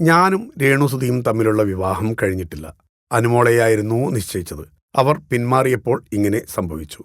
ഞാനും രേണുസുതിയും തമ്മിലുള്ള വിവാഹം കഴിഞ്ഞിട്ടില്ല. അനുമോളെയായിരുന്നു നിശ്ചയിച്ചത്. അവർ പിന്മാറിയപ്പോൾ ഇങ്ങനെ സംഭവിച്ചു.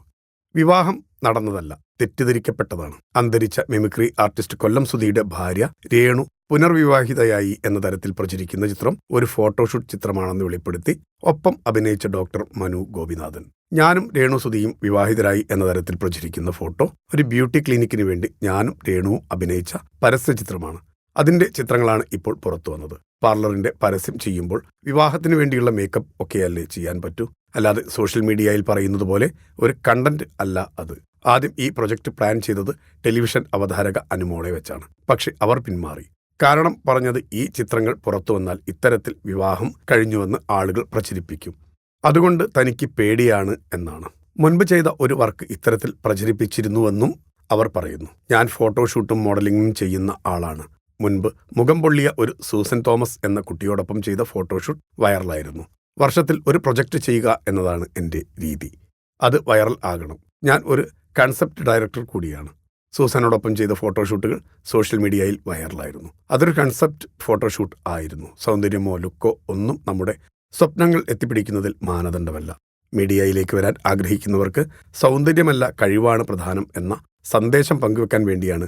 വിവാഹം നടന്നതല്ല തെറ്റിദ്ധരിക്കപ്പെട്ടതാണ്. അന്തരിച്ച മിമിക്രി ആർട്ടിസ്റ്റ് കൊല്ലം സുധിയുടെ ഭാര്യ രേണു പുനർവിവാഹിതയായി എന്ന തരത്തിൽ പ്രചരിക്കുന്ന ചിത്രം ഒരു ഫോട്ടോഷൂട്ട് ചിത്രമാണെന്ന് വെളിപ്പെടുത്തി ഒപ്പം അഭിനയിച്ച ഡോക്ടർ മനു ഗോപിനാഥൻ. ഞാനും രേണു സുധിയും വിവാഹിതരായി എന്ന തരത്തിൽ പ്രചരിക്കുന്ന ഫോട്ടോ ഒരു ബ്യൂട്ടി ക്ലിനിക്കിന് വേണ്ടി ഞാനും രേണുവും അഭിനയിച്ച പരസ്യ ചിത്രമാണ് അതിന്റെ ചിത്രങ്ങളാണ് ഇപ്പോൾ പുറത്തു വന്നത്. പാർലറിന്റെ പരസ്യം ചെയ്യുമ്പോൾ വിവാഹത്തിന് വേണ്ടിയുള്ള മേക്കപ്പ് ഒക്കെയല്ലേ ചെയ്യാൻ പറ്റൂ? അല്ലാതെ സോഷ്യൽ മീഡിയയിൽ പറയുന്നത് പോലെ ഒരു കണ്ടന്റ് അല്ല അത്. ആദ്യം ഈ പ്രൊജക്ട് പ്ലാൻ ചെയ്തത് ടെലിവിഷൻ അവതാരക അനുമോളെ വെച്ചാണ്. പക്ഷെ അവർ പിന്മാറി. കാരണം പറഞ്ഞത് ഈ ചിത്രങ്ങൾ പുറത്തു വന്നാൽ ഇത്തരത്തിൽ വിവാഹം കഴിഞ്ഞുവെന്ന് ആളുകൾ പ്രചരിപ്പിക്കും. അതുകൊണ്ട് തനിക്ക് പേടിയാണ് എന്നാണ്. മുൻപ് ചെയ്ത ഒരു വർക്ക് ഇത്തരത്തിൽ പ്രചരിപ്പിച്ചിരുന്നുവെന്നും അവർ പറയുന്നു. ഞാൻ ഫോട്ടോഷൂട്ടും മോഡലിംഗും ചെയ്യുന്ന ആളാണ്. മുൻപ് മുഖം പൊള്ളിയ ഒരു സൂസൻ തോമസ് എന്ന കുട്ടിയോടൊപ്പം ചെയ്ത ഫോട്ടോഷൂട്ട് വൈറലായിരുന്നു. വർഷത്തിൽ ഒരു പ്രൊജക്റ്റ് ചെയ്യുക എന്നതാണ് എന്റെ രീതി. അത് വൈറൽ ആകണം. ഞാൻ ഒരു കൺസെപ്റ്റ് ഡയറക്ടർ കൂടിയാണ്. സൂസനോടൊപ്പം ചെയ്ത ഫോട്ടോഷൂട്ടുകൾ സോഷ്യൽ മീഡിയയിൽ വൈറലായിരുന്നു. അതൊരു കൺസെപ്റ്റ് ഫോട്ടോഷൂട്ട് ആയിരുന്നു. സൗന്ദര്യമോ ലുക്കോ ഒന്നും നമ്മുടെ സ്വപ്നങ്ങൾ എത്തിപ്പിടിക്കുന്നതിൽ മാനദണ്ഡമല്ല. മീഡിയയിലേക്ക് വരാൻ ആഗ്രഹിക്കുന്നവർക്ക് സൗന്ദര്യമല്ല കഴിവാണ് പ്രധാനം എന്ന സന്ദേശം പങ്കുവെക്കാൻ വേണ്ടിയാണ്